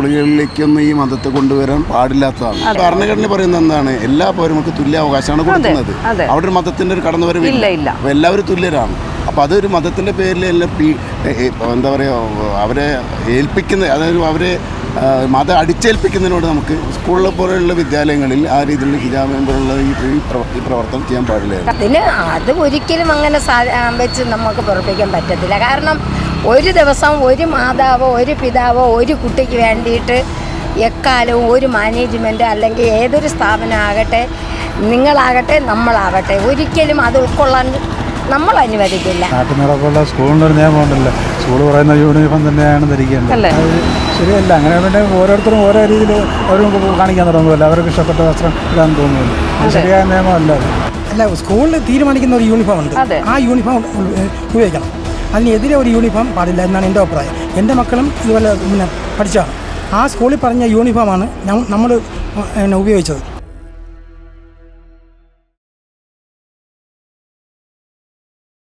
സ്കൂളുകളിലേക്കൊന്നും ഈ മതത്തെ കൊണ്ടുവരാൻ പാടില്ലാത്തതാണ്. ഭരണഘടന പറയുന്നത് എന്താണ്? എല്ലാ പൗരന്മാർക്കും തുല്യ അവകാശമാണ് കൊടുക്കുന്നത്. അവിടെ ഒരു മതത്തിന്റെ ഒരു കടന്നുവരവ് ഇല്ല. എല്ലാവരും തുല്യരാണ്. അപ്പൊ അതൊരു മതത്തിന്റെ പേരിൽ എല്ലാം എന്താ പറയുക അവരെ ഏൽപ്പിക്കുന്ന അതായത് അവരെ മതം അടിച്ചേൽപ്പിക്കുന്നതിനോട് നമുക്ക് സ്കൂളിലെ പോലെയുള്ള വിദ്യാലയങ്ങളിൽ ആ രീതിയിലുള്ള ഹിജാബ് പോലുള്ള ഈ പ്രവർത്തനം ചെയ്യാൻ പാടില്ലായിരുന്നു. അതിന് അത് ഒരിക്കലും അങ്ങനെ ആ, വെച്ച് നമുക്ക് പുറപ്പിക്കാൻ പറ്റത്തില്ല. കാരണം ഒരു ദിവസം ഒരു മാതാവോ ഒരു പിതാവോ ഒരു കുട്ടിക്ക് വേണ്ടിയിട്ട് എക്കാലവും ഒരു മാനേജ്മെന്റ് അല്ലെങ്കിൽ ഏതൊരു സ്ഥാപനമാകട്ടെ നിങ്ങളാകട്ടെ നമ്മളാകട്ടെ ഒരിക്കലും അത് ഉൾക്കൊള്ളാൻ നമ്മൾ അനുവദിക്കില്ല. നാട്ടിൽ നടക്കുള്ള സ്കൂളിന്റെ ഒരു നിയമമുണ്ടല്ലോ സ്കൂൾ പറയുന്ന യൂണിഫോം തന്നെയാണ് ധരിക്കേണ്ടത്. ശരിയല്ല. അങ്ങനെ പിന്നെ ഓരോരുത്തരും ഓരോ രീതിയിൽ അവരും കാണിക്കാൻ തുടങ്ങുമല്ലോ അവർക്ക് ഇഷ്ടപ്പെട്ട വസ്ത്രം ഇടാൻ തോന്നുന്നു. അത് ശരിയായ നിയമമല്ല അല്ല സ്കൂളിൽ തീരുമാനിക്കുന്ന ഒരു യൂണിഫോം ഉണ്ട്. ആ യൂണിഫോം ഉപയോഗിക്കണം. അതിനെതിരെ ഒരു യൂണിഫോം പാടില്ല എന്നാണ് എന്റെ അഭിപ്രായം. എന്റെ മക്കളും ഇതുപോലെ പിന്നെ പഠിച്ചതാണ്. ആ സ്കൂളിൽ പറഞ്ഞ യൂണിഫോമാണ് നമ്മൾ ഉപയോഗിച്ചത്.